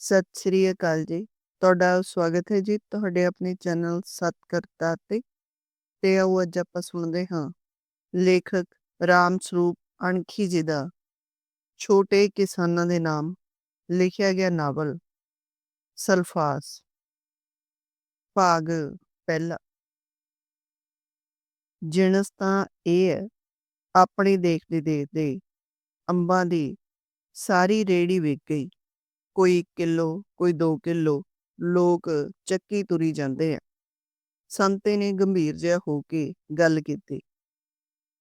ਸਤਿ ਸ਼੍ਰੀ ਅਕਾਲ ਜੀ। ਤੁਹਾਡਾ ਸਵਾਗਤ ਹੈ ਜੀ ਤੁਹਾਡੇ ਆਪਣੇ ਚੈਨਲ ਸਤਕਰਤਾ ਤੇ। ਤੇ ਆਓ ਅੱਜ ਆਪਾਂ ਸੁਣਦੇ ਹਾਂ। ਲੇਖਕ ਰਾਮ ਸਰੂਪ ਅਣਖੀ ਜੀ ਦਾ ਛੋਟੇ ਕਿਸਾਨਾਂ ਦੇ ਨਾਮ ਲਿਖਿਆ ਗਿਆ ਨਾਵਲ ਸਲਫਾਸ। ਭਾਗ ਪਹਿਲਾ। ਜਿਣਸ ਤਾਂ ਇਹ ਹੈ, ਆਪਣੀ ਦੇਖਦੇ ਦੇਖਦੇ ਅੰਬਾਂ ਦੀ ਸਾਰੀ ਰੇੜੀ ਵਿਕ ਗਈ। ਕੋਈ 1 ਕਿਲੋ, ਕੋਈ 2 ਕਿਲੋ, ਲੋਕ ਚੱਕੀ ਤੁਰੀ ਜਾਂਦੇ ਆ। ਸੰਤੇ ਨੇ ਗੰਭੀਰ ਜਿਹਾ ਹੋ ਕੇ ਗੱਲ ਕੀਤੀ।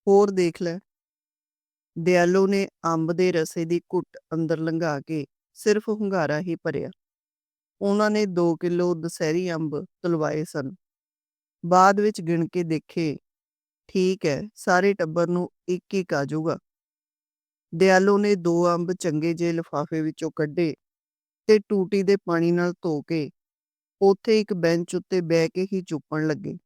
ਹੋਰ ਦੇਖ ਲੈ। ਦਿਆਲੋ ਨੇ ਅੰਬ ਦੇ ਰਸੇ ਦੀ ਘੁੱਟ ਅੰਦਰ ਲੰਘਾ ਕੇ ਸਿਰਫ ਹੁੰਗਾਰਾ ਹੀ ਭਰਿਆ। ਉਹਨਾਂ ਨੇ 2 ਕਿਲੋ ਦਸਹਿਰੀ ਅੰਬ ਤਲਵਾਏ ਸਨ। ਬਾਅਦ ਵਿੱਚ ਗਿਣ ਕੇ ਦੇਖੇ, ਠੀਕ ਹੈ, ਸਾਰੇ ਟੱਬਰ ਨੂੰ ਇੱਕ ਇੱਕ ਆ ਦਿਆਲੋ ਨੇ ਦੋ ਅੰਬ ਚੰਗੇ ਜੇ ਲਿਫਾਫੇ ਵਿੱਚੋਂ ਕੱਢੇ ਤੇ ਟੂਟੀ ਦੇ ਪਾਣੀ ਨਾਲ ਧੋ ਕੇ ਉੱਥੇ ਇੱਕ ਬੈਂਚ ਉੱਤੇ ਬਹਿ ਕੇ ਹੀ ਚੁੱਪਣ ਲੱਗੇ।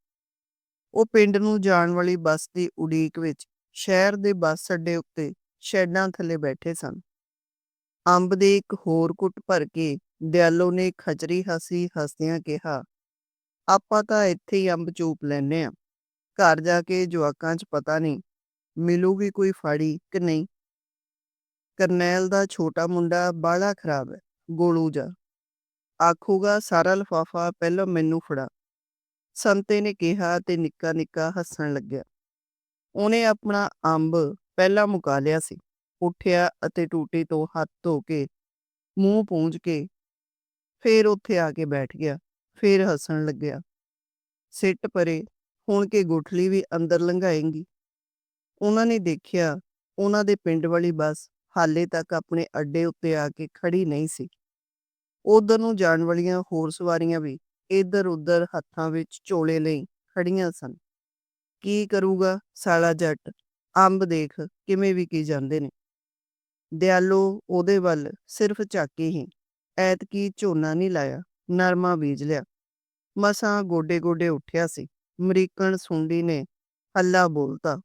ਉਹ ਪਿੰਡ ਨੂੰ ਜਾਣ ਵਾਲੀ ਬੱਸ ਦੀ ਉਡੀਕ ਵਿੱਚ ਸ਼ਹਿਰ ਦੇ ਬੱਸ ਅੱਡੇ ਉੱਤੇ ਸ਼ੈਡਾਂ ਥੱਲੇ ਬੈਠੇ ਸਨ। ਅੰਬ ਦੇ ਇੱਕ ਹੋਰ ਕੁੱਟ ਭਰ ਕੇ ਦਿਆਲੋ ਨੇ ਖਚਰੀ ਹਸੀ ਹਸਦਿਆਂ ਕਿਹਾ, ਆਪਾਂ ਤਾਂ ਇੱਥੇ ਹੀ ਅੰਬ ਚੂਪ ਲੈਨੇ ਆ ਘਰ ਜਾ ਕੇ ਜਵਾਕਾਂ 'ਚ ਪਤਾ ਨਹੀਂ, ਮਿਲੂਗੀ ਕੋਈ ਫਾੜੀ ਕਿ ਨਹੀਂ? ਕਰਨੈਲ ਦਾ ਛੋਟਾ ਮੁੰਡਾ ਬਾਲਾ ਖਰਾਬ ਹੈ। ਗੋਲੂ ਜਾ। ਆਖੂਗਾ, ਸਾਰਾ ਲਫਾਫਾ ਪਹਿਲਾਂ ਮੈਨੂੰ ਫੜਾ। ਸੰਤੇ ਨੇ ਕਿਹਾ ਤੇ ਨਿੱਕਾ ਨਿੱਕਾ ਹੱਸਣ ਲੱਗਿਆ। ਉਹਨੇ ਆਪਣਾ ਅੰਬ ਪਹਿਲਾਂ ਮੁਕਾ ਲਿਆ ਸੀ। ਉੱਠਿਆ ਅਤੇ ਟੂਟੀ ਤੋਂ ਹੱਥ ਧੋ ਕੇ, ਮੂੰਹ ਪੂੰਝ ਕੇ ਫੇਰ ਉੱਥੇ ਆ ਕੇ ਬੈਠ ਗਿਆ, ਫੇਰ ਹੱਸਣ ਲੱਗਿਆ। ਸਿੱਟ ਪਰੇ, ਹੁਣ ਕੇ ਗੁਠਲੀ ਵੀ ਅੰਦਰ ਲੰਘਾਏਂਗੀ? ਉਹਨਾਂ ਨੇ ਦੇਖਿਆ, ਉਹਨਾਂ ਦੇ ਪਿੰਡ ਵਾਲੀ ਬੱਸ ਹਾਲੇ ਤੱਕ ਆਪਣੇ ਅੱਡੇ ਉੱਤੇ ਆ ਕੇ ਖੜੀ ਨਹੀਂ ਸੀ। ਉਧਰ ਨੂੰ ਜਾਣ ਵਾਲੀਆਂ ਹੋਰ ਸਵਾਰੀਆਂ ਵੀ ਇੱਧਰ ਉੱਧਰ ਹੱਥਾਂ ਵਿੱਚ ਝੋਲੇ ਲਈ ਖੜੀਆਂ ਸਨ। ਕੀ ਕਰੂਗਾ ਸਾਲਾ ਜੱਟ? ਅੰਬ ਦੇਖ ਕਿਵੇਂ ਵਿਕੀ ਜਾਂਦੇ ਨੇ। ਦਿਆਲੋ ਉਹਦੇ ਵੱਲ ਸਿਰਫ ਝਾਕੀ ਹੀ। ਐਤਕੀ ਝੋਨਾ ਨਹੀਂ ਲਾਇਆ, ਨਰਮਾ ਬੀਜ ਲਿਆ। ਮਸਾਂ ਗੋਡੇ ਗੋਡੇ ਉੱਠਿਆ ਸੀ। ਅਮਰੀਕਨ ਸੁੰਡੀ ਨੇ ਹੱਲਾ ਬੋਲਤਾ,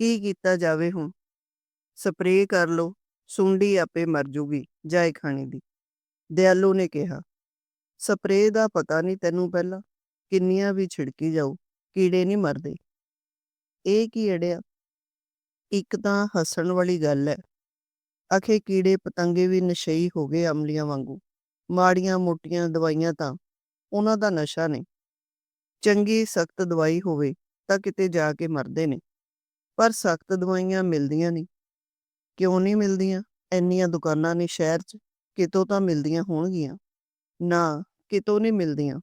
ਕੀ ਕੀਤਾ ਜਾਵੇ ਹੁਣ? ਸਪਰੇਅ ਕਰ ਲੋ ਸੁੰਡੀ ਆਪੇ ਮਰ ਜੂਗੀ ਜਾਏ ਖਾਣੇ ਦੀ। ਦਿਆਲੂ ਨੇ ਕਿਹਾ, ਸਪਰੇਅ ਦਾ ਪਤਾ ਨਹੀਂ ਤੈਨੂੰ ਪਹਿਲਾਂ, ਕਿੰਨੀਆਂ ਵੀ ਛਿੜਕੀ ਜਾਊ, ਕੀੜੇ ਨਹੀਂ ਮਰਦੇ। ਇਹ ਕੀ ਅੜਿਆ? ਇੱਕ ਤਾਂ ਹੱਸਣ ਵਾਲੀ ਗੱਲ ਹੈ ਅਖੇ ਕੀੜੇ ਪਤੰਗੇ ਵੀ ਨਸ਼ਈ ਹੋ ਗਏ ਅਮਲੀਆਂ ਵਾਂਗੂ। ਮਾੜੀਆਂ ਮੋਟੀਆਂ ਦਵਾਈਆਂ ਤਾਂ ਉਹਨਾਂ ਦਾ ਨਸ਼ਾ ਨਹੀਂ ਚੰਗੀ ਸਖਤ ਦਵਾਈ ਹੋਵੇ ਤਾਂ ਕਿਤੇ ਜਾ ਕੇ ਮਰਦੇ ਨੇ। ਪਰ ਸਖਤ ਦਵਾਈਆਂ ਮਿਲਦੀਆਂ ਨਹੀਂ। ਕਿਉਂ ਨਹੀਂ ਮਿਲਦੀਆਂ? ਇੰਨੀਆਂ ਦੁਕਾਨਾਂ ਨੇ ਸ਼ਹਿਰ 'ਚ ਕਿਤੋਂ ਤਾਂ ਮਿਲਦੀਆਂ ਹੋਣਗੀਆਂ? ਨਾ, ਕਿਤੋਂ ਨਹੀਂ ਮਿਲਦੀਆਂ।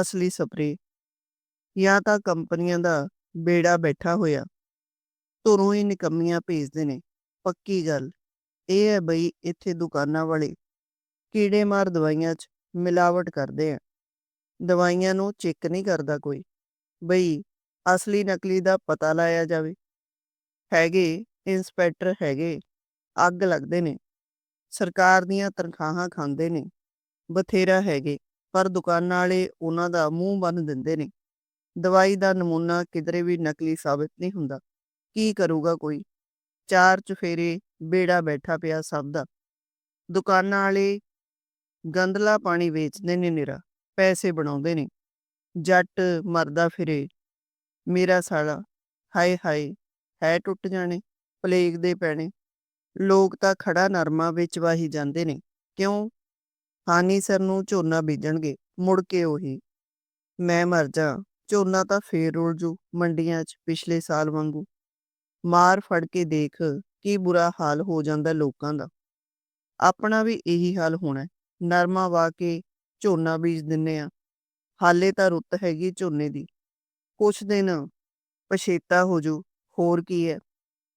ਅਸਲੀ ਸਪਰੇ ਜਾਂ ਤਾਂ ਕੰਪਨੀਆਂ ਦਾ ਬੇੜਾ ਬੈਠਾ ਹੋਇਆ। ਧੁਰੋਂ ਹੀ ਨਿਕੰਮੀਆਂ ਭੇਜਦੇ ਨੇ। ਪੱਕੀ ਗੱਲ। ਇਹ ਹੈ ਬਈ ਇੱਥੇ ਦੁਕਾਨਾਂ ਵਾਲੇ ਕੀੜੇ ਮਾਰ ਦਵਾਈਆਂ 'ਚ ਮਿਲਾਵਟ ਕਰਦੇ ਆ। ਦਵਾਈਆਂ ਨੂੰ ਚੈੱਕ ਨਹੀਂ ਕਰਦਾ ਕੋਈ। ਬਈ ਅਸਲੀ ਨਕਲੀ ਦਾ ਪਤਾ ਲਾਇਆ ਜਾਵੇ। ਹੈਗੇ ਇੰਸਪੈਕਟਰ ਹੈਗੇ, ਅੱਗ ਲੱਗਦੇ ਨੇ। ਸਰਕਾਰ ਦੀਆਂ ਤਨਖਾਹਾਂ ਖਾਂਦੇ ਨੇ, ਬਥੇਰਾ ਹੈਗੇ, ਪਰ ਦੁਕਾਨਾਂ ਵਾਲੇ ਉਹਨਾਂ ਦਾ ਮੂੰਹ ਬੰਨ ਦਿੰਦੇ ਨੇ। ਦਵਾਈ ਦਾ ਨਮੂਨਾ ਕਿਧਰੇ ਵੀ ਨਕਲੀ ਸਾਬਤ ਨਹੀਂ ਹੁੰਦਾ। ਕੀ ਕਰੂਗਾ ਕੋਈ? ਚਾਰ ਚਫੇਰੇ ਬੇੜਾ ਬੈਠਾ ਪਿਆ ਸਭ ਦਾ। ਦੁਕਾਨਾਂ ਵਾਲੇ ਗੰਦਲਾ ਪਾਣੀ ਵੇਚਦੇ ਨੇ ਨਿਰਾ, ਪੈਸੇ ਬਣਾਉਂਦੇ ਨੇ। ਜੱਟ ਮਰਦਾ ਫਿਰੇ। ਮੇਰਾ ਸਾਲਾ ਹਾਏ ਹਾਏ ਹੈ ਟੁੱਟ ਜਾਣੇ। ਪਲੇਗ ਦੇ ਪੈਣੇ। ਲੋਕ ਤਾਂ ਖੜਾ ਨਰਮਾ ਵਿੱਚ ਵਾਹੀ ਜਾਂਦੇ ਨੇ, ਕਿਉਂ? ਹਾਨੀ ਸਰ ਨੂੰ ਝੋਨਾ ਬੀਜਣਗੇ, ਮੁੜ ਕੇ ਉਹੀ। ਮੈਂ ਮਰ ਜਾ, ਝੋਨਾ ਤਾਂ ਫੇਰ ਰੁਲ ਜੂ, ਮੰਡੀਆਂ 'ਚ ਪਿਛਲੇ ਸਾਲ ਵਾਂਗੂ। ਮਾਰ ਫੜ ਕੇ ਦੇਖ, ਕੀ ਬੁਰਾ ਹਾਲ ਹੋ ਜਾਂਦਾ ਲੋਕਾਂ ਦਾ। ਆਪਣਾ ਵੀ ਇਹੀ ਹਾਲ ਹੋਣਾ ਨਰਮਾ ਵਾ ਕੇ ਝੋਨਾ ਬੀਜ ਦਿੰਨੇ ਆ। ਹਾਲੇ ਤਾਂ ਰੁੱਤ ਹੈਗੀ ਝੋਨੇ ਦੀ। ਕੁਛ ਦਿਨ ਪਛੇਤਾ ਹੋ ਜੂ, ਹੋਰ ਕੀ ਹੈ?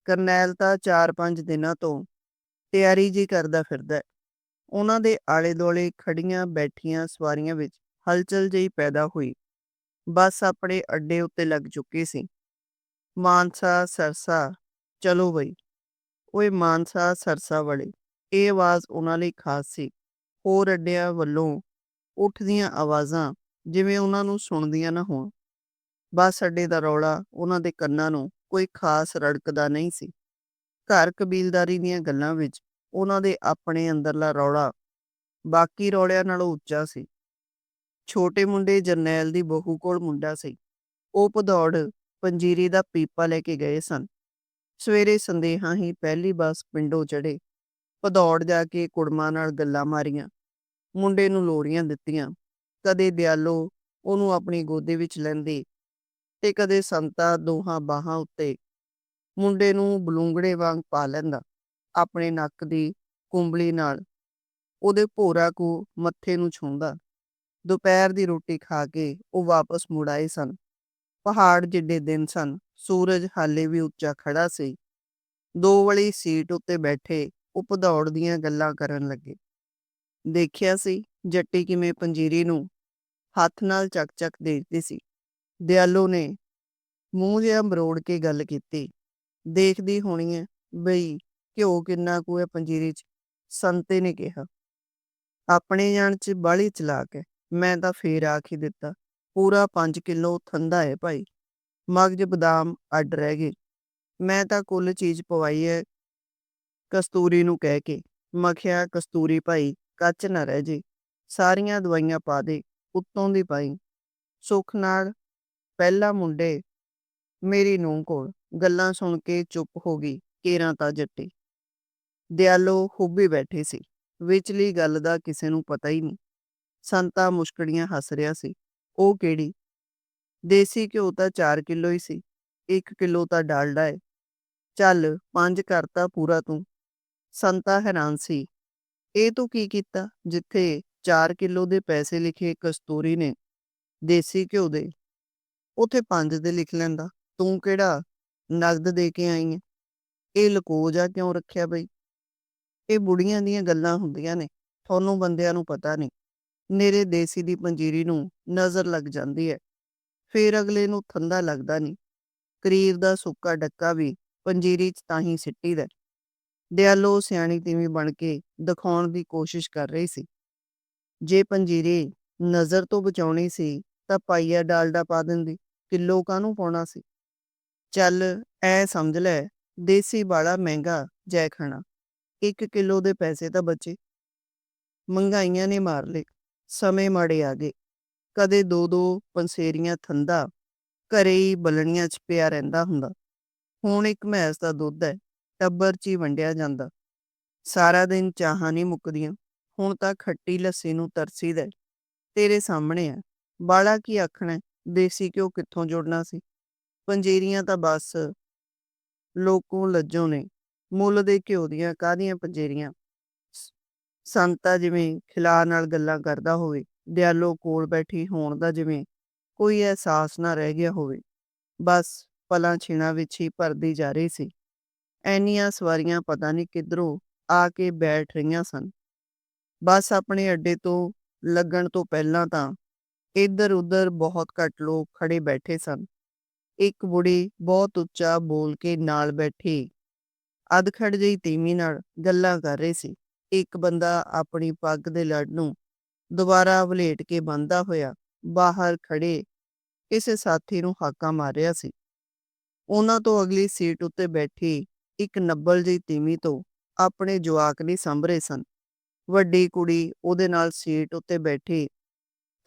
ਕਰਨੈਲ ਤਾਂ 4-5 ਦਿਨਾਂ ਤੋਂ ਤਿਆਰੀ ਜੀ ਕਰਦਾ ਫਿਰਦਾ ਉਹਨਾਂ ਦੇ ਆਲੇ ਦੋਲੇ ਖੜੀਆਂ ਬੈਠੀਆਂ ਸਵਾਰੀਆਂ ਵਿੱਚ ਹਲਚਲ ਜਿਹੀ ਪੈਦਾ ਹੋਈ। ਬੱਸ ਆਪਣੇ ਅੱਡੇ ਉੱਤੇ ਲੱਗ ਚੁੱਕੀ ਸੀ। ਮਾਨਸਾ ਸਰਸਾ, ਚਲੋ ਬਈ। ਓਏ ਮਾਨਸਾ ਸਰਸਾ ਵਾਲੇ, ਇਹ ਆਵਾਜ਼ ਉਹਨਾਂ ਲਈ ਖਾਸ ਸੀ। ਹੋਰ ਅੱਡਿਆਂ ਵੱਲੋਂ ਉੱਠਦੀਆਂ ਆਵਾਜ਼ਾਂ ਜਿਵੇਂ ਉਹਨਾਂ ਨੂੰ ਸੁਣਦੀਆਂ ਨਾ ਹੋਣ। ਬੱਸ ਅੱਡੇ ਦਾ ਰੌਲਾ ਉਹਨਾਂ ਦੇ ਕੰਨਾਂ ਨੂੰ ਕੋਈ ਖਾਸ ਰੜਕਦਾ ਨਹੀਂ ਸੀ ਘਰ ਕਬੀਲਦਾਰੀ ਦੀਆਂ ਗੱਲਾਂ ਵਿੱਚ ਉਹਨਾਂ ਦੇ ਆਪਣੇ ਅੰਦਰਲਾ ਰੌਲਾ ਬਾਕੀ ਰੌਲਿਆਂ ਨਾਲੋਂ ਉੱਚਾ ਸੀ। ਛੋਟੇ ਮੁੰਡੇ ਜਰਨੈਲ ਦੀ ਬਹੂ ਕੋਲ ਮੁੰਡਾ ਸੀ। ਉਹ ਭਦੌੜ ਪੰਜੀਰੀ ਦਾ ਪੀਪਾ ਲੈ ਕੇ ਗਏ ਸਨ। ਸਵੇਰੇ ਸੰਦੇਹਾਂ ਹੀ ਪਹਿਲੀ ਬੱਸ ਪਿੰਡੋਂ ਚੜ੍ਹੇ। ਭਦੌੜ ਜਾ ਕੇ ਕੁੜਮਾਂ ਨਾਲ ਗੱਲਾਂ ਮਾਰੀਆਂ। ਮੁੰਡੇ ਨੂੰ ਲੋਰੀਆਂ ਦਿੱਤੀਆਂ। ਕਦੇ ਦਿਆਲੋ ਉਹਨੂੰ ਆਪਣੀ ਗੋਦੇ ਵਿੱਚ ਲੈਂਦੇ ਤੇ ਕਦੇ ਸੰਤਾ ਦੋਹਾਂ ਬਾਹਾਂ ਉੱਤੇ ਮੁੰਡੇ ਨੂੰ ਬਲੂੰਗੜੇ ਵਾਂਗ ਪਾ ਲੈਂਦਾ। ਆਪਣੇ ਨੱਕ ਦੀ ਕੁੰਬਲੀ ਨਾਲ ਉਹਦੇ ਭੋਰਾ ਕੁ ਮੱਥੇ ਨੂੰ ਛੂੰਹਦਾ। ਦੁਪਹਿਰ ਦੀ ਰੋਟੀ ਖਾ ਕੇ ਉਹ ਵਾਪਸ ਮੁੜ ਆਏ ਸਨ। ਪਹਾੜ ਜਿੱਡੇ ਦਿਨ ਸਨ। ਸੂਰਜ ਹਾਲੇ ਵੀ ਉੱਚਾ ਖੜਾ ਸੀ। ਦੋ ਵਾਲੀ ਸੀਟ ਉੱਤੇ ਬੈਠੇ ਉਹ ਭਦੌੜ ਦੀਆਂ ਗੱਲਾਂ ਕਰਨ ਲੱਗੇ। ਦੇਖਿਆ ਸੀ ਜੱਟੀ ਕਿਵੇਂ ਪੰਜੀਰੀ ਨੂੰ ਹੱਥ ਨਾਲ ਚੱਕ-ਚੱਕ ਦੇਖਦੀ ਸੀ। ਦਿਆਲੋ ਨੇ ਮੂੰਹ ਜਿਹਾ ਮਰੋੜ ਕੇ ਗੱਲ ਕੀਤੀ। ਦੇਖਦੀ ਹੋਣੀ ਐ ਬਈ ਘਿਓ ਕਿੰਨਾ ਕੁ ਐ ਪੰਜੀਰੀ 'ਚ। ਸੰਤੇ ਨੇ ਕਿਹਾ। ਆਪਣੇ ਜਾਣ 'ਚ ਬਾਹਲੀ ਚਲਾਕ ਐ। ਮੈਂ ਤਾਂ ਫੇਰ ਆਖ ਹੀ ਦਿੱਤਾ। ਪੂਰਾ 5 ਕਿਲੋ ਥੰਦਾ ਏ ਭਾਈ। ਮਗਜ ਬਦਾਮ ਅੱਡ ਰਹਿ ਗਏ। ਮੈਂ ਤਾਂ ਕੁੱਲ ਚੀਜ਼ ਪਵਾਈ ਐ ਕਸਤੂਰੀ ਨੂੰ ਕਹਿ ਕੇ। ਮਖਿਆ ਕਸਤੂਰੀ ਭਾਈ ਕੱਚ ਨਾ ਰਹਿ ਜੇ। ਸਾਰੀਆਂ ਦਵਾਈਆਂ ਪਾ ਦੇ। ਉੱਤੋਂ ਦੀ ਪਾਈ। ਸੁੱਖ ਨਾਲ ਪਹਿਲਾ ਮੁੰਡੇ ਮੇਰੀ ਨੂੰਹ ਕੋਲ। ਗੱਲਾਂ ਸੁਣ ਕੇ ਚੁੱਪ ਹੋ ਗਈ, ਕੇਰਾਂ ਤਾਂ ਜੱਟੀ। ਦਿਆਲੋ ਹੁੱਬੀ ਬੈਠੇ ਸੀ। ਵਿਚਲੀ ਗੱਲ ਦਾ ਕਿਸੇ ਨੂੰ ਪਤਾ ਹੀ ਨਹੀਂ। ਸੰਤਾ ਮੁਸ਼ਕੜੀਆਂ ਹੱਸ ਰਿਹਾ ਸੀ। ਉਹ ਕਿਹੜੀ? ਦੇਸੀ ਘਿਓ ਤਾਂ 4 ਕਿਲੋ ਹੀ ਸੀ। 1 ਕਿਲੋ ਤਾਂ ਡਾਲਡਾ ਏ। ਚੱਲ 5 ਕਰਤਾ ਪੂਰਾ ਤੂੰ। ਸੰਤਾ ਹੈਰਾਨ ਸੀ। ਇਹ ਤੂੰ ਕੀ ਕੀਤਾ? ਜਿੱਥੇ 4 ਕਿਲੋ ਦੇ ਪੈਸੇ ਲਿਖੇ ਕਸਤੂਰੀ ਨੇ ਦੇਸੀ ਘਿਓ ਦੇ ਉਥੇ 5 ਦੇ ਲਿਖ ਲੈਂਦਾ। ਤੂੰ ਕਿਹੜਾ ਨਗਦ ਦੇ ਕੇ ਆਈ ਹੈ ਇਹ ਲਕੋ ਜਾ ਕਿਉਂ ਰੱਖਿਆ ਬਈ? ਇਹ ਬੁੜੀਆਂ ਦੀਆਂ ਗੱਲਾਂ ਹੁੰਦੀਆਂ ਨੇ। ਤੁਹਾਨੂੰ ਬੰਦਿਆਂ ਨੂੰ ਪਤਾ ਨਹੀਂ। ਨਿਰੇ ਦੇਸੀ ਦੀ ਪੰਜੀਰੀ ਨੂੰ ਨਜ਼ਰ ਲੱਗ ਜਾਂਦੀ ਹੈ ਫੇਰ ਅਗਲੇ ਨੂੰ ਥੰਦਾ ਲੱਗਦਾ ਨਹੀਂ। ਕਰੀਰ ਦਾ ਸੁੱਕਾ ਡੱਕਾ ਵੀ ਪੰਜੀਰੀ 'ਚ ਤਾਂ ਹੀ ਸਿੱਟੀਦਾ। ਦਿਆਲੋ ਸਿਆਣੀ ਤੀਵੀਂ ਬਣ ਕੇ ਦਿਖਾਉਣ ਦੀ ਕੋਸ਼ਿਸ਼ ਕਰ ਰਹੀ ਸੀ। ਜੇ ਪੰਜੀਰੀ ਨਜ਼ਰ ਤੋਂ ਬਚਾਉਣੀ ਸੀ ਤਾਂ ਪਾਈਆ ਡਾਲਡਾ ਪਾ ਦਿੰਦੀ। ਕਿਲੋ ਕਾਹਨੂੰ ਪਾਉਣਾ ਸੀ? ਚੱਲ ਐ ਸਮਝ ਲੈ, ਦੇਸੀ ਬਾਲਾ ਮਹਿੰਗਾ ਜੈ ਖਾਣਾ। 1 ਕਿਲੋ ਦੇ ਪੈਸੇ ਤਾਂ ਬਚੇ। ਮਹਿੰਗਾਈਆਂ ਨੇ ਮਾਰ ਲਏ। ਸਮੇਂ ਮਾੜੇ ਆ ਗਏ। ਕਦੇ ਦੋ-ਦੋ ਪੰਸੇਰੀਆਂ ਥੰਦਾ, ਘਰੇ ਹੀ ਬਲਣੀਆਂ 'ਚ ਪਿਆ ਰਹਿੰਦਾ ਹੁੰਦਾ। ਹੁਣ ਇੱਕ ਮੈਸ ਦਾ ਦੁੱਧ ਹੈ ਟੱਬਰ 'ਚ ਹੀ ਵੰਡਿਆ ਜਾਂਦਾ। ਸਾਰਾ ਦਿਨ ਚਾਹਾਂ ਨਹੀਂ ਮੁੱਕਦੀਆਂ। ਹੁਣ ਤਾਂ ਖੱਟੀ ਲੱਸੀ ਨੂੰ ਤਰਸੀਦਾ। ਤੇਰੇ ਸਾਹਮਣੇ ਐ। ਬਾਲਾ ਕੀ ਆਖਣਾ ਦੇਸੀ ਘਿਓ ਕਿੱਥੋਂ ਜੁੜਨਾ ਸੀ? ਪੰਜੇਰੀਆਂ ਤਾਂ ਬਸ ਲੋਕੋਂ ਲੱਜੋਂ ਨੇ। ਮੁੱਲ ਦੇ ਘਿਓ ਦੀਆਂ ਕਾਹਦੀਆਂ ਪੰਜੀਰੀਆਂ? ਸੰਤਾ ਜਿਵੇਂ ਖਿਲਾਅ ਨਾਲ ਗੱਲਾਂ ਕਰਦਾ ਹੋਵੇ। ਦਿਆਲੋ ਕੋਲ ਬੈਠੀ ਹੋਣ ਦਾ ਜਿਵੇਂ ਕੋਈ ਅਹਿਸਾਸ ਨਾ ਰਹਿ ਗਿਆ ਹੋਵੇ। ਬਸ ਪਲਾਂ ਛਿਣਾਂ ਵਿੱਚ ਹੀ ਭਰਦੀ ਜਾ ਰਹੀ ਸੀ। ਐਨੀਆਂ ਸਵਾਰੀਆਂ ਪਤਾ ਨਹੀਂ ਕਿੱਧਰੋਂ ਆ ਕੇ ਬੈਠ ਰਹੀਆਂ ਸਨ। ਬੱਸ ਆਪਣੇ ਅੱਡੇ ਤੋਂ ਲੱਗਣ ਤੋਂ ਪਹਿਲਾਂ ਤਾਂ ਇੱਧਰ-ਉੱਧਰ ਬਹੁਤ ਘੱਟ ਲੋਕ ਖੜੇ ਬੈਠੇ ਸਨ। ਇੱਕ ਬੁੜੀ ਬਹੁਤ ਉੱਚਾ ਬੋਲ ਕੇ ਨਾਲ ਬੈਠੀ ਅਧਖੜ ਜਿਹੀ ਤੀਵੀਂ ਨਾਲ ਗੱਲਾਂ ਕਰ ਰਹੀ ਸੀ। ਇੱਕ ਬੰਦਾ ਆਪਣੀ ਪੱਗ ਦੇ ਲੜ ਨੂੰ ਦੁਬਾਰਾ ਵਲੇਟ ਕੇ ਬੰਨ੍ਹਦਾ ਹੋਇਆ ਬਾਹਰ ਖੜੇ ਕਿਸੇ ਸਾਥੀ ਨੂੰ ਹਾਕਾ ਮਾਰ ਰਿਹਾ ਸੀ। ਉਹਨਾਂ ਤੋਂ ਅਗਲੀ ਸੀਟ ਉੱਤੇ ਬੈਠੀ ਇੱਕ ਨੱਬਲ ਜਿਹੀ ਤੀਵੀਂ ਤੋਂ ਆਪਣੇ ਜਵਾਕ ਨਹੀਂ ਸੰਭ ਰਹੇ ਸਨ। ਵੱਡੀ ਕੁੜੀ ਉਹਦੇ ਨਾਲ ਸੀਟ ਉੱਤੇ ਬੈਠੀ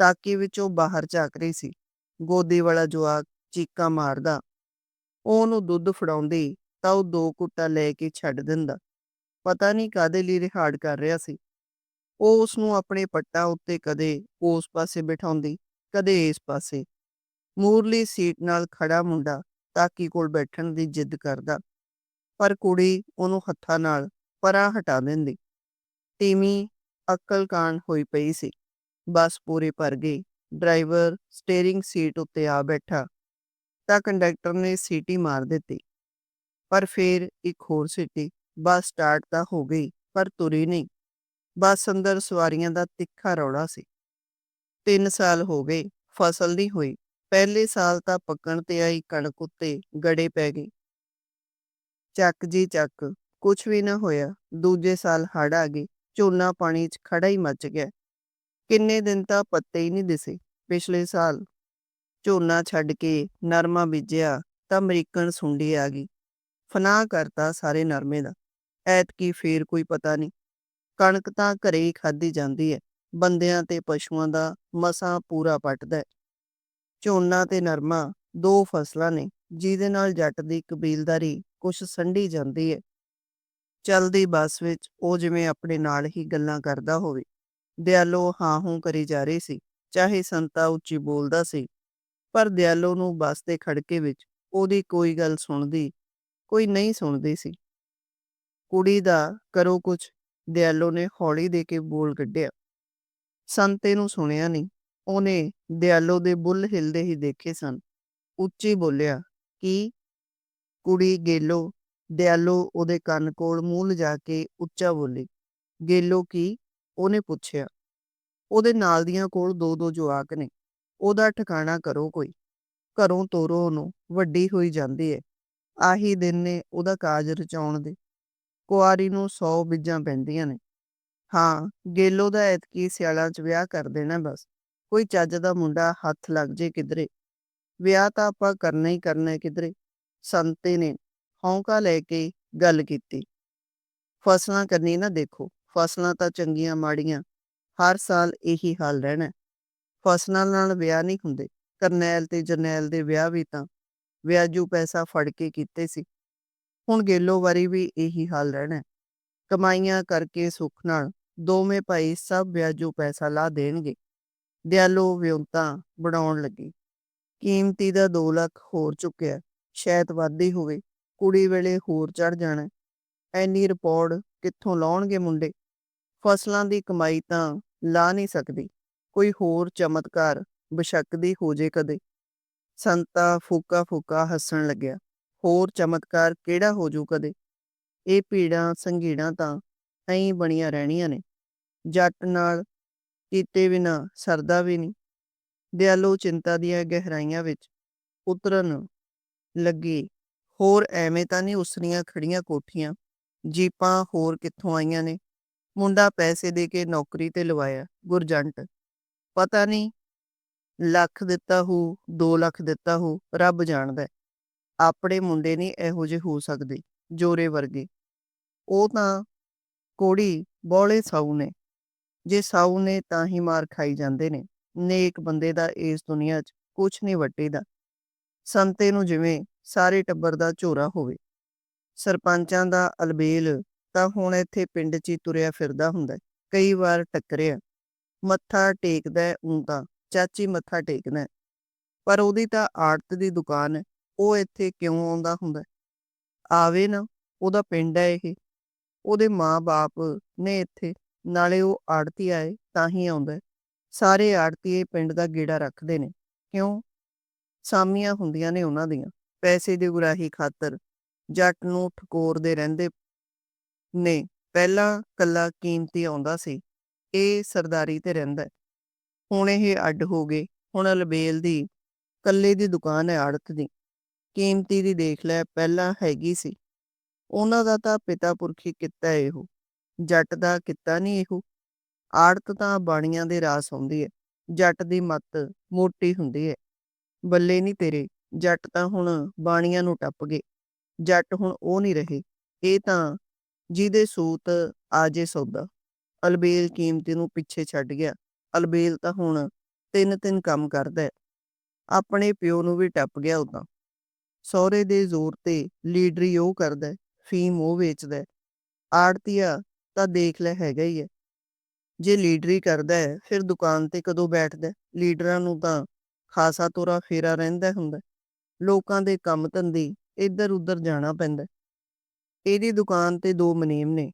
ਤਾਕੀ ਵਿੱਚੋਂ ਬਾਹਰ ਝਾਕ ਰਹੀ ਸੀ। ਗੋਦੀ ਵਾਲਾ ਜਵਾਕ ਚੀਕਾਂ ਮਾਰਦਾ। ਉਹ ਉਹਨੂੰ ਦੁੱਧ ਫੜਾਉਂਦੀ ਤਾਂ ਉਹ ਦੋ ਕੁੱਟਾ ਲੈ ਕੇ ਛੱਡ ਦਿੰਦਾ। ਪਤਾ ਨਹੀਂ ਕਾਹਦੇ ਲਈ ਰਿਹਾੜ ਕਰ ਰਿਹਾ ਸੀ। ਉਹ ਉਸਨੂੰ ਆਪਣੇ ਪੱਟਾਂ ਉੱਤੇ ਕਦੇ ਉਸ ਪਾਸੇ ਬਿਠਾਉਂਦੀ, ਕਦੇ ਇਸ ਪਾਸੇ। ਮੂਰਲੀ ਸੀਟ ਨਾਲ ਖੜਾ ਮੁੰਡਾ ਤਾਕੀ ਕੋਲ ਬੈਠਣ ਦੀ ਜਿੱਦ ਕਰਦਾ। ਪਰ ਕੁੜੀ ਉਹਨੂੰ ਹੱਥਾਂ ਨਾਲ ਪਰਾਂ ਹਟਾ ਦਿੰਦੀ। ਤੀਵੀਂ ਅਕਲ-ਕਾਣ ਹੋਈ ਪਈ ਸੀ। ਬੱਸ ਪੂਰੀ ਭਰ ਗਈ। ਡਰਾਈਵਰ ਸਟੀਅਰਿੰਗ ਸੀਟ ਉੱਤੇ ਆ ਬੈਠਾ ਤਾਂ ਕੰਡਕਟਰ ਨੇ ਸੀਟੀ ਮਾਰ ਦਿੱਤੀ। ਪਰ ਫੇਰ ਇੱਕ ਹੋਰ ਸੀਟੀ। ਬੱਸ ਸਟਾਰਟ ਤਾਂ ਹੋ ਗਈ, ਪਰ ਤੁਰੀ ਨਹੀਂ। ਬੱਸ ਅੰਦਰ ਸਵਾਰੀਆਂ ਦਾ ਤਿੱਖਾ ਰੌਲਾ ਸੀ। 3 ਸਾਲ ਹੋ ਗਏ, ਫਸਲ ਨਹੀਂ ਹੋਈ। ਪਹਿਲੇ ਸਾਲ ਤਾਂ ਪੱਕਣ ਤੇ ਆਈ ਕਣਕ ਉੱਤੇ ਗੜੇ ਪੈ ਗਏ। ਚੱਕ ਜੀ ਚੱਕ, ਕੁਛ ਵੀ ਨਾ ਹੋਇਆ। ਦੂਜੇ ਸਾਲ ਹੜ੍ਹ ਆ ਗਏ। ਝੋਨਾ ਪਾਣੀ 'ਚ ਖੜਾ ਹੀ ਮੱਚ ਗਿਆ। ਕਿੰਨੇ ਦਿਨ ਤਾਂ ਪੱਤੇ ਹੀ ਨਹੀਂ ਦਿਸੇ। ਪਿਛਲੇ ਸਾਲ ਝੋਨਾ ਛੱਡ ਕੇ ਨਰਮਾ ਬੀਜਿਆ ਤਾਂ ਅਮਰੀਕਨ ਸੁੰਡੀ ਆ ਗਈ। ਫਨਾਹ ਕਰਤਾ ਸਾਰੇ ਨਰਮੇ ਦਾ। ਐਤਕੀਂ ਫੇਰ ਕੋਈ ਪਤਾ ਨਹੀਂ। ਕਣਕ ਤਾਂ ਘਰੇ ਹੀ ਖਾਧੀ ਜਾਂਦੀ ਹੈ ਬੰਦਿਆਂ ਤੇ ਪਸ਼ੂਆਂ ਦਾ ਮਸਾਂ ਪੂਰਾ ਪੱਟਦਾ ਹੈ ਝੋਨਾ ਤੇ ਨਰਮਾ ਦੋ ਫਸਲਾਂ ਨੇ, ਜਿਹਦੇ ਨਾਲ ਜੱਟ ਦੀ ਕਬੀਲਦਾਰੀ ਕੁਛ ਸੰਢੀ ਜਾਂਦੀ ਹੈ ਚਲਦੀ ਬੱਸ ਵਿੱਚ ਉਹ ਜਿਵੇਂ ਆਪਣੇ ਨਾਲ ਹੀ ਗੱਲਾਂ ਕਰਦਾ ਹੋਵੇ ਦਿਆਲੋ ਹਾਂ ਹੂੰ ਕਰੀ ਜਾ ਰਹੀ ਸੀ, ਚਾਹੇ ਸੰਤਾ ਉੱਚੀ ਬੋਲਦਾ ਸੀ, ਪਰ ਦਿਆਲੋ ਨੂੰ ਬੱਸ ਦੇ ਖੜਕੇ ਵਿੱਚ ਉਹਦੀ ਕੋਈ ਗੱਲ ਸੁਣਦੀ, ਕੋਈ ਨਹੀਂ ਸੁਣਦੀ ਸੀ। ਕੁੜੀ ਦਾ ਕਰੋ ਕੁਛ, ਦਿਆਲੋ ਨੇ ਹੌਲੀ ਦੇ ਕੇ ਬੋਲ ਕੱਢਿਆ। ਸੰਤੇ ਨੂੰ ਸੁਣਿਆ ਨਹੀਂ, ਉਹਨੇ ਦਿਆਲੋ ਦੇ ਬੁੱਲ ਹਿਲਦੇ ਹੀ ਦੇਖੇ ਸਨ। ਉੱਚੀ ਬੋਲਿਆ, ਕਿ? ਕੁੜੀ ਗੇਲੋ, ਦਿਆਲੋ ਉਹਦੇ ਕੰਨ ਕੋਲ ਮੂੰਹ ਲਿਜਾ ਕੇ ਉੱਚਾ ਬੋਲੀ। ਗੇਲੋ ਕੀ? ਉਹਨੇ ਪੁੱਛਿਆ, ਉਹਦੇ ਨਾਲ ਦੀਆਂ ਕੋਲ ਦੋ ਦੋ ਜਵਾਕ ਨੇ, ਉਹਦਾ ਠਿਕਾਣਾ ਕਰੋ ਕੋਈ। ਘਰੋਂ ਤੋਰੋ ਉਹਨੂੰ, ਵੱਡੀ ਹੋਈ ਜਾਂਦੀ ਹੈ ਆਹੀ ਦਿਨ ਨੇ ਉਹਦਾ ਕਾਜ ਰਚਾਉਣ ਦੇ। ਕੁਆਰੀ ਨੂੰ 100 ਬਿੱਜਾਂ ਪੈਂਦੀਆਂ ਨੇ। ਹਾਂ, ਗੇਲੋ ਦਾ ਐਤਕੀ ਸਿਆਲਾਂ 'ਚ ਵਿਆਹ ਕਰ ਦੇਣਾ ਬਸ। ਕੋਈ ਚੱਜ ਦਾ ਮੁੰਡਾ ਹੱਥ ਲੱਗ ਜੇ ਕਿਧਰੇ। ਵਿਆਹ ਤਾਂ ਆਪਾਂ ਕਰਨਾ ਹੀ ਕਰਨਾ ਕਿਧਰੇ। ਸੰਤੇ ਨੇ। ਹੌਂਕਾ ਲੈ ਕੇ ਗੱਲ ਕੀਤੀ। ਫਸਲਾਂ ਕਰਨੀ ਨਾ ਦੇਖੋ। ਫਸਲਾਂ ਤਾਂ ਚੰਗੀਆਂ ਮਾੜੀਆਂ, ਹਰ ਸਾਲ ਇਹੀ ਹਾਲ ਰਹਿਣਾ। ਫਸਲਾਂ ਨਾਲ ਵਿਆਹ ਨਹੀਂ ਹੁੰਦੇ, ਕਰਨੈਲ ਤੇ ਜਰਨੈਲ ਦੇ ਵਿਆਹ ਵੀ ਤਾਂ ਵਿਆਜੂ ਪੈਸਾ ਫੜ ਕੇ ਕੀਤੇ ਸੀ। ਹੁਣ ਗੇਲੋ ਵਾਰੀ ਵੀ ਇਹੀ ਹਾਲ ਰਹਿਣਾ। ਕਮਾਈਆਂ ਕਰਕੇ ਸੁੱਖ ਨਾਲ ਦੋਵੇਂ ਭਾਈ ਸਭ ਵਿਆਜੂ ਪੈਸਾ ਲਾ ਦੇਣਗੇ। ਦਿਆਲੋ ਵਿਉਂਤਾਂ ਬਣਾਉਣ ਲੱਗੀ। ਕੀਮਤੀ ਦਾ 2 ਲੱਖ ਹੋਰ ਚੁੱਕਿਆ ਸ਼ਾਇਦ ਵਾਧੀ ਹੋਵੇ, ਕੁੜੀ ਵੇਲੇ ਹੋਰ ਚੜ ਜਾਣਾ। ਐਨੀ ਰਿਪੋਰਟ ਕਿੱਥੋਂ ਲਾਉਣਗੇ ਮੁੰਡੇ? ਫਸਲਾਂ ਦੀ ਕਮਾਈ ਤਾਂ ਲਾ ਨਹੀਂ ਸਕਦੀ। ਕੋਈ ਹੋਰ ਚਮਤਕਾਰ ਬਸ਼ੱਕਦੀ ਹੋ ਜੇ ਕਦੇ। ਸੰਤਾ ਫੂਕਾ ਫੂਕਾ ਹੱਸਣ ਲੱਗਿਆ। ਹੋਰ ਚਮਤਕਾਰ ਕਿਹੜਾ ਹੋ ਜੂ ਕਦੇ? ਇਹ ਪੀੜਾਂ ਸੰਘੀੜਾਂ ਤਾਂ ਐਂ ਬਣੀਆਂ ਰਹਿਣੀਆਂ ਨੇ। ਜੱਟ ਨਾਲ ਕੀਤੇ ਬਿਨਾ ਸਰਦਾ ਵੀ ਨਹੀਂ। ਦਿਆਲੂ ਚਿੰਤਾ ਦੀਆਂ ਗਹਿਰਾਈਆਂ ਵਿੱਚ ਉਤਰਨ ਲੱਗੀ। ਹੋਰ ਐਵੇਂ ਤਾਂ ਨਹੀਂ ਉਸਰੀਆਂ ਖੜੀਆਂ ਕੋਠੀਆਂ। ਜੀਪਾਂ ਹੋਰ ਕਿੱਥੋਂ ਆਈਆਂ ਨੇ? ਮੁੰਡਾ ਪੈਸੇ ਦੇ ਕੇ ਨੌਕਰੀ ਤੇ ਲਵਾਇਆ, ਗੁਰਜੰਟ। ਪਤਾ ਨਹੀਂ ਲੱਖ ਦਿੱਤਾ ਹੋ 2 ਲੱਖ ਦਿੱਤਾ ਹੋ ਰੱਬ ਜਾਣਦਾ। ਆਪਣੇ ਮੁੰਡੇ ਨਹੀਂ ਇਹੋ ਜਿਹੇ ਹੋ ਸਕਦੇ, ਜੋਰੇ ਵਰਗੇ। ਉਹ ਤਾਂ ਕੋੜੀ ਬੋਲੇ ਸਾਊ ਨੇ। ਜੇ ਸਾਊ ਨੇ ਤਾਂ ਹੀ ਮਾਰ ਖਾਈ ਜਾਂਦੇ ਨੇ। ਨੇਕ ਬੰਦੇ ਦਾ ਇਸ ਦੁਨੀਆ 'ਚ ਕੁਛ ਨਹੀਂ ਵੱਟੇਦਾ। ਸੰਤੇ ਨੂੰ ਜਿਵੇਂ ਸਾਰੇ ਟੱਬਰ ਦਾ ਝੋਰਾ ਹੋਵੇ। ਸਰਪੰਚਾਂ ਦਾ ਅਲਬੇਲ ਤਾਂ ਹੁਣ ਇੱਥੇ ਪਿੰਡ 'ਚ ਹੀ ਤੁਰਿਆ ਫਿਰਦਾ ਹੁੰਦਾ, ਕਈ ਵਾਰ ਟੱਕਰਿਆ। ਮੱਥਾ ਟੇਕਦਾ ਹੈ ਤਾਂ ਚਾਚੀ ਮੱਥਾ ਟੇਕਦਾ ਪਰ ਉਹਦੀ ਤਾਂ ਆੜਤ ਦੀ ਦੁਕਾਨ ਹੈ, ਉਹ ਇੱਥੇ ਕਿਉਂ ਆਉਂਦਾ ਹੁੰਦਾ? ਆਵੇ ਨਾ, ਉਹਦਾ ਪਿੰਡ ਹੈ ਇਹ। ਉਹਦੇ ਮਾਂ-ਬਾਪ ਨੇ ਇੱਥੇ, ਨਾਲੇ ਉਹ ਆੜਤੀ ਆਏ ਤਾਂ ਹੀ ਆਉਂਦਾ ਸਾਰੇ ਆੜਤੀਏ ਪਿੰਡ ਦਾ ਗੇੜਾ ਰੱਖਦੇ ਨੇ। ਕਿਉਂ? ਸਾਮੀਆਂ ਹੁੰਦੀਆਂ ਨੇ ਉਹਨਾਂ ਦੀਆਂ, ਪੈਸੇ ਦੀ ਗੁਰਾਹੀ ਖਾਤਰ। ਜੱਟ ਨੂੰ ਠਕੋਰਦੇ ਰਹਿੰਦੇ ਨੇ ਪਹਿਲਾਂ ਕੱਲਾ ਕੀਮਤੀ ਆਉਂਦਾ ਸੀ, ਇਹ ਸਰਦਾਰੀ ਤੇ ਰਹਿੰਦਾ ਹੁਣ ਇਹ ਅੱਡ ਹੋ ਗਏ, ਹੁਣ ਅਲਬੇਲ ਦੀ, ਕੱਲੇ ਦੀ ਦੁਕਾਨ ਹੈ ਆੜਤ ਦੀ। ਕੀਮਤੀ ਦੀ ਦੇਖ ਲੈ, ਪਹਿਲਾਂ ਹੈਗੀ ਸੀ। ਉਹਨਾਂ ਦਾ ਤਾਂ ਪਿਤਾ ਪੁਰਖੀ ਕਿੱਤਾ ਇਹੋ, ਜੱਟ ਦਾ ਕਿੱਤਾ ਨਹੀਂ ਇਹੋ। ਆੜਤ ਤਾਂ ਬਾਣੀਆਂ ਦੇ ਰਾਸ ਆਉਂਦੀ ਹੈ, ਜੱਟ ਦੀ ਮੱਤ ਮੋਟੀ ਹੁੰਦੀ ਹੈ। ਬੱਲੇ ਨਹੀਂ ਤੇਰੇ, ਜੱਟ ਤਾਂ ਹੁਣ ਬਾਣੀਆਂ ਨੂੰ ਟੱਪ ਗਏ, ਜੱਟ ਹੁਣ ਉਹ ਨਹੀਂ ਰਹੇ, ਇਹ ਤਾਂ ਜਿਹਦੇ ਸੂਤ ਆਜੇ ਸੌਦਾ। ਅਲਬੇਲ ਕੀਮਤੀ ਨੂੰ ਪਿੱਛੇ ਛੱਡ ਗਿਆ। ਅਲਬੇਲ ਤਾਂ ਹੁਣ ਤਿੰਨ ਤਿੰਨ ਕੰਮ ਕਰਦਾ ਹੈ। ਆਪਣੇ ਪਿਓ ਨੂੰ ਵੀ ਟੱਪ ਗਿਆ ਉਹ ਸਹੁਰੇ ਦੇ ਜ਼ੋਰ ਤੇ ਲੀਡਰੀ ਉਹ ਕਰਦਾ ਫੀਮ ਉਹ ਵੇਚਦਾ ਆੜਤੀਆ ਤਾਂ ਦੇਖ ਲੈ ਹੈਗਾ ਹੀ ਹੈ। ਜੇ ਲੀਡਰੀ ਕਰਦਾ ਹੈ, ਫਿਰ ਦੁਕਾਨ ਤੇ ਕਦੋਂ ਬੈਠਦਾ ਲੀਡਰਾਂ ਨੂੰ ਤਾਂ ਖਾਸਾ ਤੋਰਾ ਫੇਰਾ ਰਹਿੰਦਾ ਹੁੰਦਾ ਲੋਕਾਂ ਦੇ ਕੰਮ ਧੰਦੇ ਇੱਧਰ ਉੱਧਰ ਜਾਣਾ ਪੈਂਦਾ ਇਹਦੀ ਦੁਕਾਨ ਤੇ ਦੋ ਮਨੀਮ ਨੇ।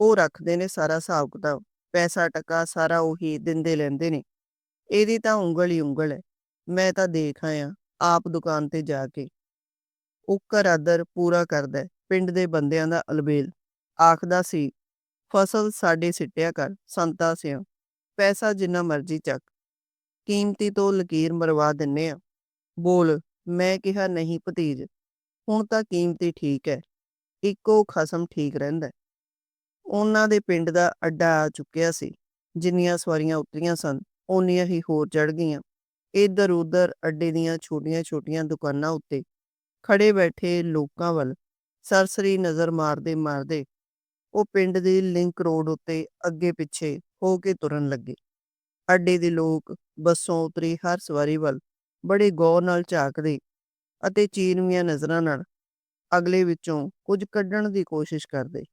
ਉਹ ਰੱਖਦੇ ਨੇ ਸਾਰਾ ਹਿਸਾਬ ਕਿਤਾਬ, ਪੈਸਾ ਟਕਾ ਸਾਰਾ ਉਹੀ ਦਿੰਦੇ ਲੈਂਦੇ ਨੇ। ਇਹਦੀ ਤਾਂ ਉਂਗਲ ਹੀ ਉਂਗਲ ਹੈ। ਮੈਂ ਤਾਂ ਦੇਖ ਆਇਆ, ਆਪ ਦੁਕਾਨ ਤੇ ਜਾ ਕੇ। ਉੱਕਰ ਆਦਰ ਪੂਰਾ ਕਰਦਾ ਪਿੰਡ ਦੇ ਬੰਦਿਆਂ ਦਾ ਅਲਬੇਲ। ਆਖਦਾ ਸੀ, ਫਸਲ ਸਾਡੇ ਸਿੱਟਿਆ ਕਰ, ਸੰਤਾ ਸਿਆ ਪੈਸਾ ਜਿੰਨਾ ਮਰਜ਼ੀ ਚੱਕ। ਕੀਮਤੀ ਤੋਂ ਲਕੀਰ ਮਰਵਾ ਦਿੰਨੇ ਆ। ਬੋਲ, ਮੈਂ ਕਿਹਾ ਨਹੀਂ ਭਤੀਜ, ਹੁਣ ਤਾਂ ਕੀਮਤੀ ਠੀਕ ਹੈ। ਇੱਕੋ ਖਸਮ ਠੀਕ ਰਹਿੰਦਾ ਉਹਨਾਂ ਦੇ ਪਿੰਡ ਦਾ ਅੱਡਾ ਆ ਚੁੱਕਿਆ ਸੀ। ਜਿੰਨੀਆਂ ਸਵਾਰੀਆਂ ਉਤਰੀਆਂ ਸਨ, ਓਨੀਆਂ ਹੀ ਹੋਰ ਚੜ ਗਈਆਂ। ਇੱਧਰ ਉੱਧਰ ਅੱਡੇ ਦੀਆਂ ਛੋਟੀਆਂ-ਛੋਟੀਆਂ ਦੁਕਾਨਾਂ ਉੱਤੇ ਖੜੇ ਬੈਠੇ ਲੋਕਾਂ ਵੱਲ ਸਰਸਰੀ ਨਜ਼ਰ ਮਾਰਦੇ ਮਾਰਦੇ ਉਹ ਪਿੰਡ ਦੇ ਲਿੰਕ ਰੋਡ ਉੱਤੇ ਅੱਗੇ-ਪਿੱਛੇ ਹੋ ਕੇ ਤੁਰਨ ਲੱਗੇ। ਅੱਡੇ ਦੇ ਲੋਕ ਬੱਸੋਂ ਉਤਰੀ ਹਰ ਸਵਾਰੀ ਵੱਲ ਬੜੇ ਗੌਰ ਨਾਲ ਝਾਕਦੇ ਅਤੇ ਚੀਰਵੀਆਂ ਨਜ਼ਰਾਂ ਨਾਲ ਅਗਲੇ ਵਿੱਚੋਂ ਕੁਝ ਕੱਢਣ ਦੀ ਕੋਸ਼ਿਸ਼ ਕਰਦੇ।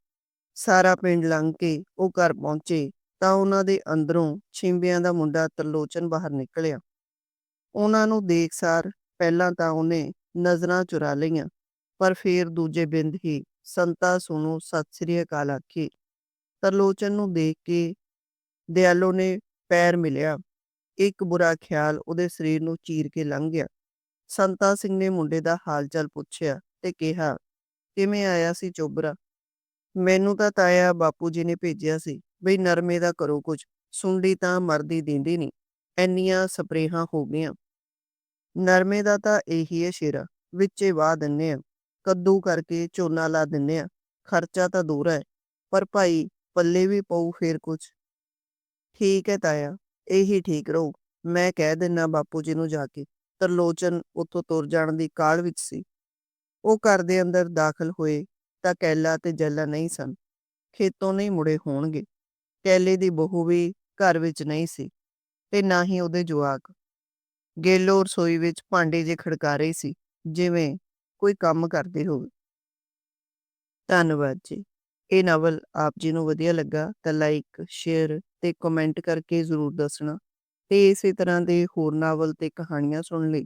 ਸਾਰਾ ਪਿੰਡ ਲੰਘ ਕੇ ਉਹ ਘਰ ਪਹੁੰਚੇ ਤਾਂ ਉਹਨਾਂ ਦੇ ਅੰਦਰੋਂ ਛਿੰਬਿਆਂ ਦਾ ਮੁੰਡਾ ਤਰਲੋਚਨ ਬਾਹਰ ਨਿਕਲਿਆ। ਉਹਨਾਂ ਨੂੰ ਦੇਖ ਸਾਰ ਪਹਿਲਾਂ ਤਾਂ ਉਹਨੇ ਨਜ਼ਰਾਂ ਚੁਰਾ ਲਈਆਂ, ਪਰ ਫੇਰ ਦੂਜੇ ਬਿੰਦ ਹੀ ਸੰਤਾ ਸੁਣੋ ਸਤਿ ਸ੍ਰੀ ਅਕਾਲ ਆਖੀ। ਤਰਲੋਚਨ ਨੂੰ ਦੇਖ ਕੇ ਦਿਆਲੋ ਨੇ ਪੈਰ ਮਿਲਿਆ। ਇੱਕ ਬੁਰਾ ਖਿਆਲ ਉਹਦੇ ਸਰੀਰ ਨੂੰ ਚੀਰ ਕੇ ਲੰਘ ਗਿਆ। ਸੰਤਾ ਸਿੰਘ ਨੇ ਮੁੰਡੇ ਦਾ ਹਾਲ-ਚਾਲ ਪੁੱਛਿਆ ਤੇ ਕਿਹਾ, ਕਿਵੇਂ ਆਇਆ ਸੀ ਚੋਬਰਾ? ਮੈਨੂੰ ਤਾਂ ਤਾਇਆ ਬਾਪੂ ਜੀ ਨੇ ਭੇਜਿਆ ਸੀ ਬਈ ਨਰਮੇ ਦਾ ਕਰੋ ਕੁਝ, ਸੁੰਡੀ ਤਾਂ ਮਰਦੀ ਦਿੰਦੀ ਨਹੀਂ, ਐਨੀਆਂ ਸਪਰੇਹਾਂ ਹੋ ਗਈਆਂ। ਨਰਮੇ ਦਾ ਤਾਂ ਇਹੀ ਹੈ ਸ਼ੇਰਾ, ਵਿੱਚੇ ਵਾਹ ਦਿੰਨੇ ਆ, ਕੱਦੂ ਕਰਕੇ ਝੋਨਾ ਲਾ ਦਿੰਨੇ ਆ, ਖਰਚਾ ਤਾਂ ਦੂਰ ਹੈ, ਪਰ ਭਾਈ ਪੱਲੇ ਵੀ ਪਊ ਫੇਰ ਕੁਝ। ਠੀਕ ਹੈ ਤਾਇਆ, ਇਹੀ ਠੀਕ ਰਹੂ, ਮੈਂ ਕਹਿ ਦਿੰਨਾ ਬਾਪੂ ਜੀ ਨੂੰ ਜਾ ਕੇ। ਤਰਲੋਚਨ ਉੱਥੋਂ ਤੁਰ ਜਾਣ ਦੀ ਕਾਲ ਵਿੱਚ ਸੀ। ਉਹ ਘਰ ਦੇ ਅੰਦਰ ਦਾਖਲ ਹੋਏ ਤਾਂ ਕੈਲਾ ਤੇ ਜੈਲਾ ਨਹੀਂ ਸਨ। ਖੇਤੋਂ ਨਹੀਂ ਮੁੜੇ ਹੋਣਗੇ। ਕੈਲੇ ਦੀ ਬਹੂ ਵੀ ਘਰ ਵਿੱਚ ਨਹੀਂ ਸੀ ਤੇ ਨਾ ਹੀ ਉਹਦੇ ਜਵਾਕ ਗੇਲੋ ਰਸੋਈ ਵਿੱਚ ਭਾਂਡੇ ਜੇ ਖੜਕਾ ਰਹੀ ਸੀ, ਜਿਵੇਂ ਕੋਈ ਕੰਮ ਕਰਦੇ ਹੋਵੇ। ਧੰਨਵਾਦ ਜੀ। ਇਹ ਨਾਵਲ ਆਪ ਜੀ ਨੂੰ ਵਧੀਆ ਲੱਗਾ ਤਾਂ ਲਾਈਕ, ਸ਼ੇਅਰ ਤੇ ਕਮੈਂਟ ਕਰਕੇ ਜ਼ਰੂਰ ਦੱਸਣਾ ਤੇ ਇਸੇ ਤਰ੍ਹਾਂ ਦੇ ਹੋਰ ਨਾਵਲ ਤੇ ਕਹਾਣੀਆਂ ਸੁਣਨ ਲਈ